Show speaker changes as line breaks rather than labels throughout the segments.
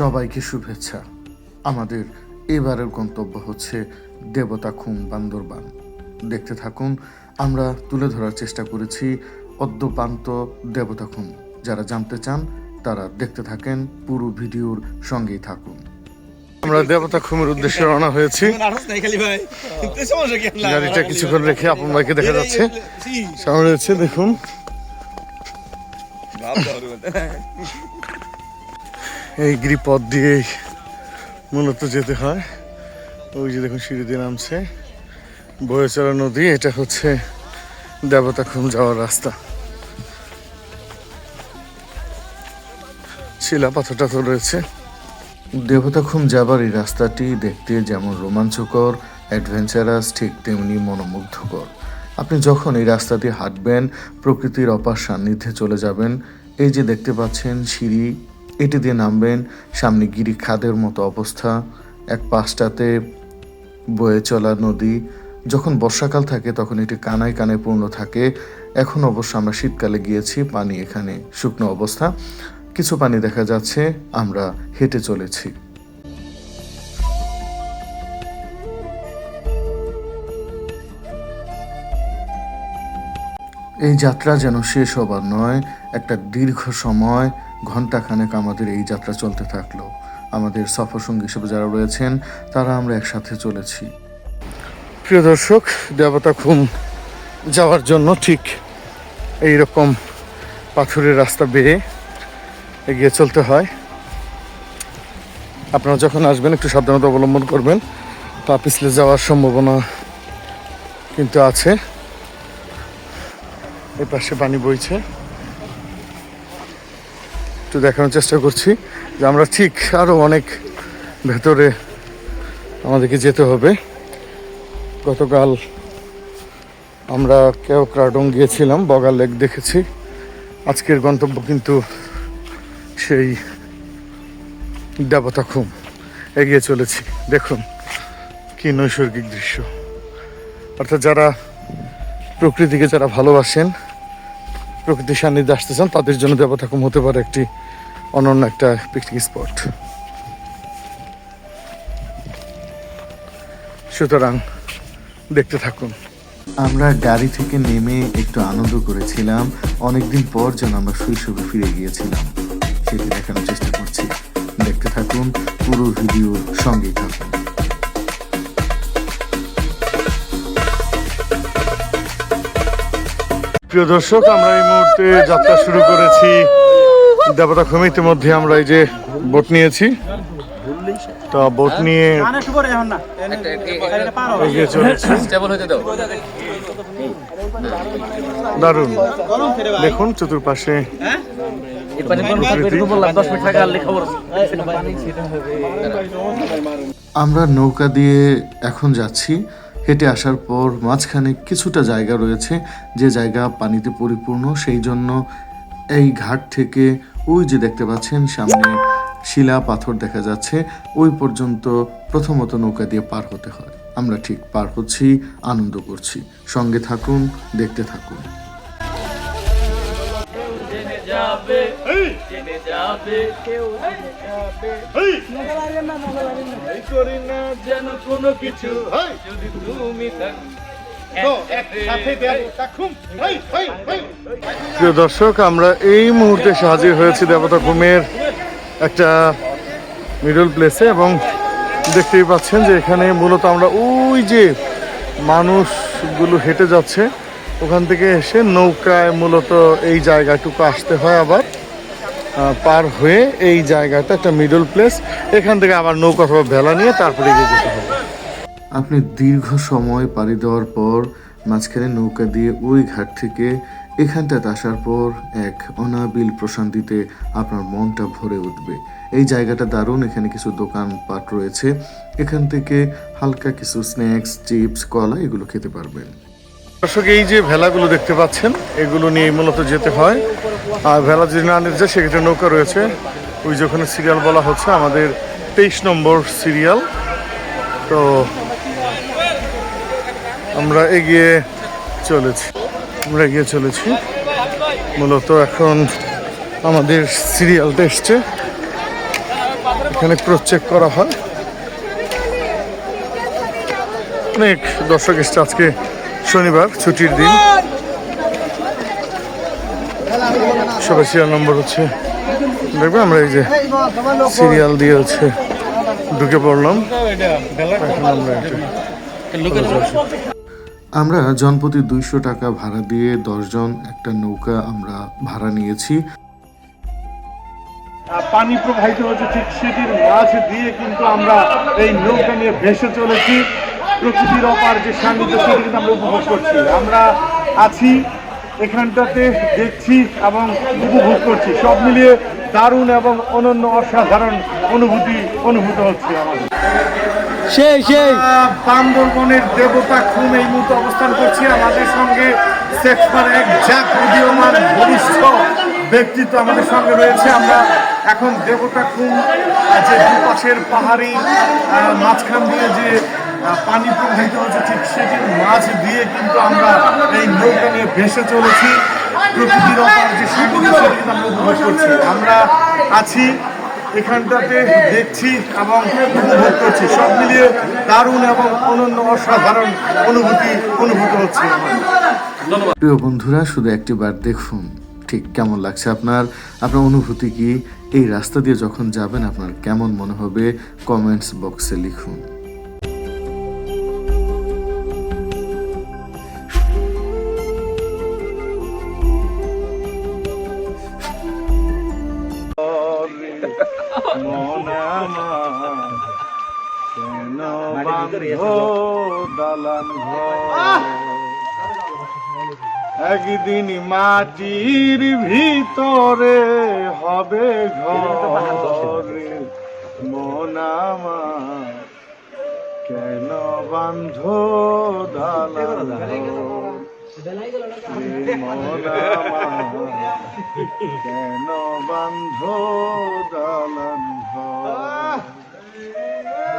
সবাইকে শুভেচ্ছা। আমাদের এবারের গন্তব্য হচ্ছে দেবতা খুম বান্দরবান। দেখতে থাকুন আমরা তুলে ধরার চেষ্টা করেছি অদ্যপান্ত দেবতা খুম যারা জানতে চান তারা দেখতে থাকেন পুরো ভিডিওর সঙ্গেই থাকুন। আমরা দেবতা খুমের উদ্দেশ্যে রওনা হয়েছি। গাড়িটা কিছুক্ষণ রেখে আপন ভাইকে দেখা যাচ্ছে। সামনে রয়েছে দেখুন। এই গিরিপথ দিয়ে মূলত যেতে হয়। ওই যে দেখুন সিঁড়ি দিয়ে নামছে। বয়ে চলা নদী, এটা হচ্ছে দেবতা খুম যাওয়ার রাস্তা। শিলা পাথরটা টাথর রয়েছে। দেবতা খুম যাবার এই রাস্তাটি দেখতে যেমন রোমাঞ্চকর অ্যাডভেঞ্চারাস ঠিক তেমনি মনোমুগ্ধকর। আপনি যখন এই রাস্তা দিয়ে হাঁটবেন, প্রকৃতির অপার সান্নিধ্যে চলে যাবেন। এই যে দেখতে পাচ্ছেন সিঁড়ি এটি দিয়ে নামবেন। সামনে গিরি খাদের মতো অবস্থা। এক পাশটাতে বয়ে চলা নদী। যখন বর্ষাকাল থাকে, তখন এটি কানায় কানায় পূর্ণ থাকে। এখন অবশ্য আমরা শীতকালে গিয়েছি, পানি এখানে শুকনো অবস্থা। কিছু পানি দেখা যাচ্ছে, আমরা হেঁটে চলেছি। এই যাত্রা যেন শেষ হবার নয়, একটা দীর্ঘ সময় ঘন্টাখানেক আমাদের এই যাত্রা চলতে থাকল। আমাদের সফরসঙ্গী হিসেবে যারা রয়েছেন, তারা আমরা একসাথে চলেছি। প্রিয় দর্শক, দেবতা খুম যাওয়ার জন্য ঠিক এই রকম পাথরের রাস্তা বেয়ে এগিয়ে চলতে হয়। আপনারা যখন আসবেন, একটু সাবধানতা অবলম্বন করবেন। পা পিছলে যাওয়ার সম্ভাবনা কিন্তু আছে। এই পাশে পানি বইছে। একটু দেখানোর চেষ্টা করছি যে আমরা ঠিক আরও অনেক ভেতরে আমাদেরকে যেতে হবে। গতকাল আমরা কেউ ক্রাডং গিয়েছিলাম বগা লেক দেখেছি। আজকের গন্তব্য কিন্তু সেই দেবতা খুম। এগিয়ে চলেছি। দেখুন কি নৈসর্গিক দৃশ্য। অর্থাৎ যারা প্রকৃতিকে যারা ভালোবাসেন প্রকৃতির সান্নিধ্যে আসতে চান তাদের জন্য দেবতা খুম হতে পারে একটি অনন্য একটা পিকনিক স্পট সুতরাং দেখতে থাকুন। আমরা গাড়ি থেকে নেমে একটু আনন্দ করেছিলাম। অনেকদিন পর যেন আমরা শৈশবে ফিরে গিয়েছিলাম। সেটি দেখানোর চেষ্টা করছি। দেখতে থাকুন, পুরো ভিডিও সঙ্গেই থাকুন। প্রিয় দর্শক আমরা এই মুহূর্তে যাত্রা শুরু করেছি। দেবতা খুম ইতিমধ্যে আমরা এই যে বোট নিয়েছি। তো বোট নিয়ে এগিয়ে চলেছি
স্টেবল
দারুণ। দেখুন চতুর্পাশে।
খবর
আমরা নৌকা দিয়ে এখন যাচ্ছি। হেঁটে আসার পর মাঝখানে কিছুটা জায়গা রয়েছে, যে জায়গা পানিতে পরিপূর্ণ, সেই জন্য এই ঘাট থেকে ওই যে দেখতে পাচ্ছেন সামনে শিলা পাথর দেখা যাচ্ছে, ওই পর্যন্ত প্রথমত নৌকা দিয়ে পার হতে হয়। আমরা ঠিক পার হচ্ছি, আনন্দ করছি। সঙ্গে থাকুন, দেখতে থাকুন। প্রিয় দর্শক, আমরা এই মুহূর্তে হাজির হয়েছি দেবতা ঘুমের একটা মিডল প্লেসে এবং দেখতেই পাচ্ছেন যে এখানে মূলত আমরা ওই যে মানুষগুলো হেঁটে যাচ্ছে, ওখান থেকে এসে নৌকায় মূলত এই জায়গাটুকু আসতে হয় আবার। পার হয়ে এই জায়গাটা একটা মিডল প্লেস এখান থেকে আবার নৌকা অথবা ভেলা নিয়ে তারপরে এগিয়ে যেতে হবে। আপনি দীর্ঘ সময় পাড়ি দেওয়ার পর, মাঝখানে নৌকা দিয়ে ওই ঘাট থেকে এখানটাতে আসার পর এক অনাবিল প্রশান্তিতে আপনার মনটা ভরে উঠবে। এই জায়গাটা দারুণ, এখানে কিছু দোকানপাট রয়েছে। এখান থেকে হালকা কিছু স্ন্যাক্স চিপস কলা এগুলো খেতে পারবেন। দর্শক, এই যে ভেলাগুলো দেখতে পাচ্ছেন, এগুলো নিয়ে মূলত যেতে হয়। আর ভেলা যদি না নিতে যায় সেক্ষেত্রে নৌকা রয়েছে। ওই যে ওখানে সিরিয়াল বলা হচ্ছে, আমাদের তেইশ নম্বর সিরিয়াল তো আমরা এগিয়ে চলেছি। আমরা এগিয়ে চলেছি। মূলত এখন আমাদের সিরিয়ালটা এসছে। এখানে ক্রস চেক করা হয়। অনেক দর্শক এসছে আজকে। শনিবার, ছুটির দিন। সবাই সিরিয়াল নম্বর হচ্ছে। দেখবে আমরা এই যে সিরিয়াল দিয়ে হচ্ছে ঢুকে পড়লাম। আমরা জনপ্রতি দুইশো টাকা ভাড়া দিয়ে দশজন একটা নৌকা আমরা ভাড়া নিয়েছি।
পানি প্রবাহিত হচ্ছে ঠিক সেটির মাঝ দিয়ে কিন্তু আমরা এই নৌকা নিয়ে ভেসে চলেছি। প্রকৃতির অপার যে সান্নিধ্য সেটি কিন্তু আমরা উপভোগ করছি। আমরা আছি এখানটাতে দেখছি এবং উপভোগ করছি। সব মিলিয়ে দারুণ এবং অনন্য অসাধারণ অনুভূতি অনুভূত হচ্ছে আমাদের।
সেই সেই।
বান্দরবনের দেবতা খুন এই মুহূর্তে অবস্থান করছি। আমাদের সঙ্গে সেক্টর এক জ্যাক উদীয়মান বরিষ্ঠ ব্যক্তিত্ব আমাদের সঙ্গে রয়েছে। আমরা এখন দেবতা খুন যে দুপাশের পাহাড়ি মাঝখান দিয়ে যে পানি প্রবাহিত হচ্ছে ঠিক সেটির মাছ দিয়ে কিন্তু আমরা এই নৌকা নিয়ে ভেসে চলেছি। প্রকৃতির অপার যে কিন্তু আমরা উপভোগ করছি। আমরা আছি এখানটাতে দেখছি এবং উপভোগ করছি। সব মিলিয়ে দারুণ এবং অনন্য অসাধারণ অনুভূতি অনুভূত হচ্ছে
প্রিয় বন্ধুরা শুধু একটি বার দেখুন ঠিক কেমন লাগছে আপনার? আপনার অনুভূতি কি? এই রাস্তা দিয়ে যখন যাবেন আপনার কেমন মনে হবে? কমেন্টস বক্সে লিখুন।
দালান? একদিন মাটির ভিতরে হবে ঘরে। মন আমার কেন বান্ধ দালান কেন বান্ধ দালান ঘর?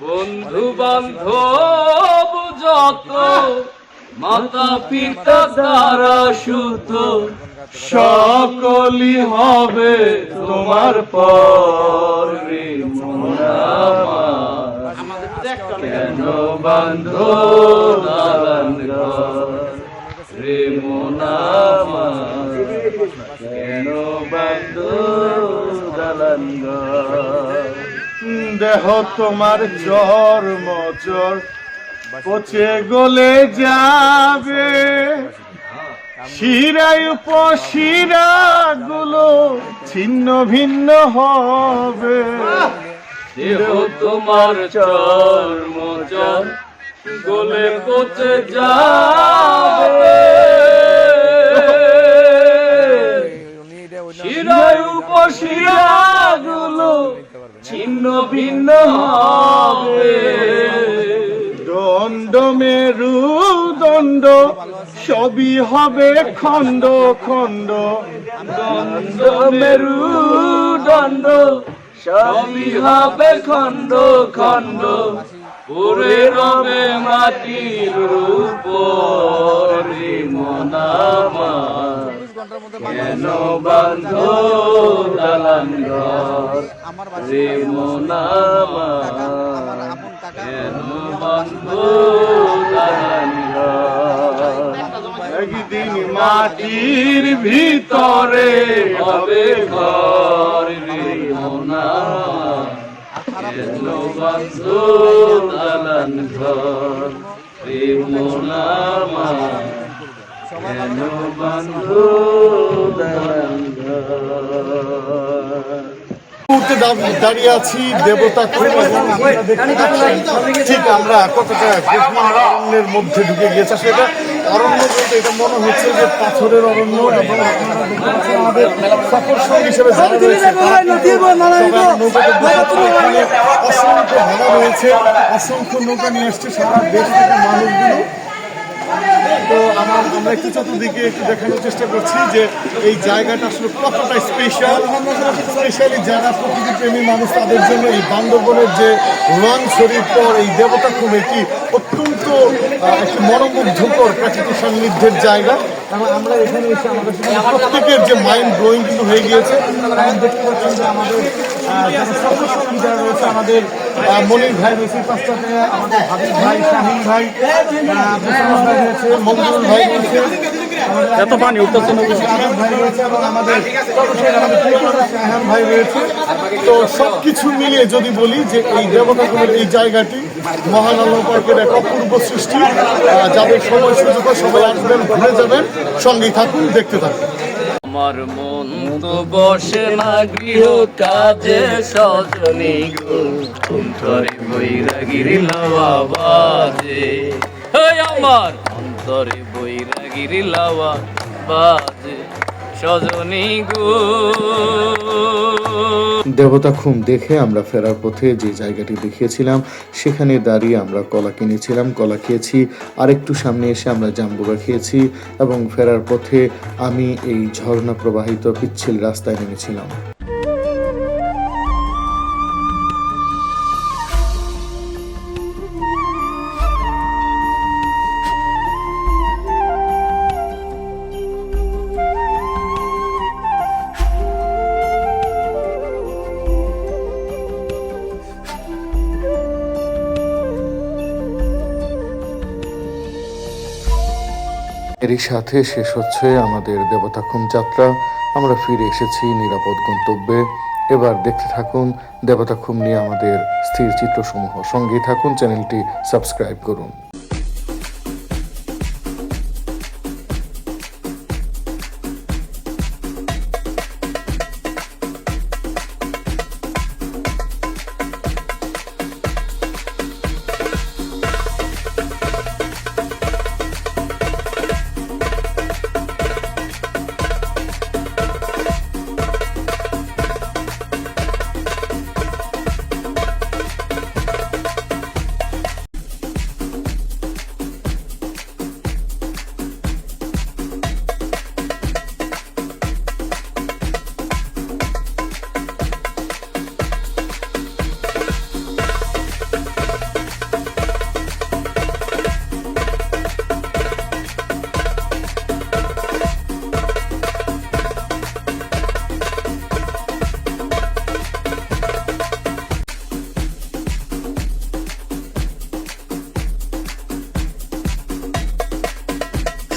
বন্ধু বান্ধব যত, মাতা পিতা তারা সুত
সকলই হবে তোমার পর।
কেন বান্ধ দালান রে মোনামা কেন বান্ধ দালান
দেহ তোমার চর মজর পচে গলে যাবে। শিরায় উপশিরা গুলো ছিন্ন ভিন্ন হবে।
দেহ তোমার চর্ম চর গলে পচে যাবে। শিরায় উপশিরাগুলো ছিন্ন ভিন্ন হবে।
দণ্ড মেরু, দণ্ড, সবই হবে খণ্ড খণ্ড।
দণ্ড মেরু, দণ্ড, সবই হবে খণ্ড খণ্ড। পরে রবে মাটির রূপ মনামা কেন বান্ধ দালান বান্ধ
একদিন মাটির ভিতরে
হবে ঘর রে মোনা কেন বন্ধু দালান ঘর রে মোনা মা বন্ধু
মুহূর্তে দাঁড়িয়ে আছি দেবতা ঠিক আমরা কতটা অরণ্যের মধ্যে ঢুকে গিয়েছে। আসলে এটা অরণ্য বলতে এটা মনে হচ্ছে যে পাথরের অরণ্য এবং আমাদের সফর সঙ্গী হিসেবে যারা রয়েছে অসংখ্য ভেড়া রয়েছে অসংখ্য নৌকা নিয়ে আসছে সারা দেশ থেকে মানুষগুলো তো আমার, আমরা একটু চতুর্দিকে একটু দেখানোর চেষ্টা করছি যে এই জায়গাটা আসলে কতটা স্পেশাল স্পেশালি যারা প্রকৃতি প্রেমী মানুষ, তাদের জন্য এই বান্দরবনের যে রং শরীর পর এই দেবতা খুব একটি অত্যন্ত একটি মনোমুগ্ধকর প্রাকৃতিক সান্নিধ্যের জায়গা। এবং আমরা এখানে এসে আমাদের প্রত্যেকের যে মাইন্ড ব্লোয়িং কিন্তু হয়ে গিয়েছে। দেখতে যে আমাদের রয়েছে, আমাদের মনির ভাই রয়েছে পাঁচটাতে আমাদের হাবিব ভাই, শাহিন ভাই রয়েছে ভাই রয়েছে
এত পানি উঠতেছে না
ভাই রয়েছে এবং আমাদের সর্বশেষ আমাদের পরিবারের শাহান ভাই রয়েছে। তো সব কিছু মিলিয়ে যদি বলি যে এই দেবতাগুলোর এই জায়গাটি মহান আল্লাহ পার্কের এক অপূর্ব সৃষ্টি। যাদের সময় সুযোগ সবাই আসবেন ঘুরে যাবেন সঙ্গেই থাকুন দেখতে থাকুন।
আমার মন তো বসে না গৃহ কাজে সজনী গো। অন্তরে বৈরাগির লাওয়া বাজে। হে আমার অন্তরে বৈরাগির লাওয়া বাজে সজনী গো।
দেবতা খুম দেখে আমরা ফেরার পথে যে জায়গাটি দেখিয়েছিলাম, সেখানে দাঁড়িয়ে আমরা কলা কিনেছিলাম, কলা খেয়েছি, আরেকটু সামনে এসে আমরা জাম্বুরা খেয়েছি এবং ফেরার পথে আমি এই ঝর্ণা প্রবাহিত পিচ্ছিল রাস্তায় নেমেছিলাম। এরই সাথে শেষ হচ্ছে আমাদের দেবতাখুম যাত্রা। আমরা ফিরে এসেছি নিরাপদ গন্তব্যে। এবার দেখতে থাকুন দেবতাখুম নিয়ে আমাদের স্থির চিত্রসমূহ। সঙ্গেই থাকুন, চ্যানেলটি সাবস্ক্রাইব করুন।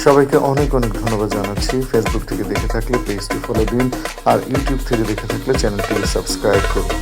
সবাইকে অনেক অনেক ধন্যবাদ জানাচ্ছি। ফেসবুক থেকে দেখে থাকলে পেজটি ফলো দিন। আর ইউটিউব থেকে দেখে থাকলে চ্যানেলটি সাবস্ক্রাইব করুন।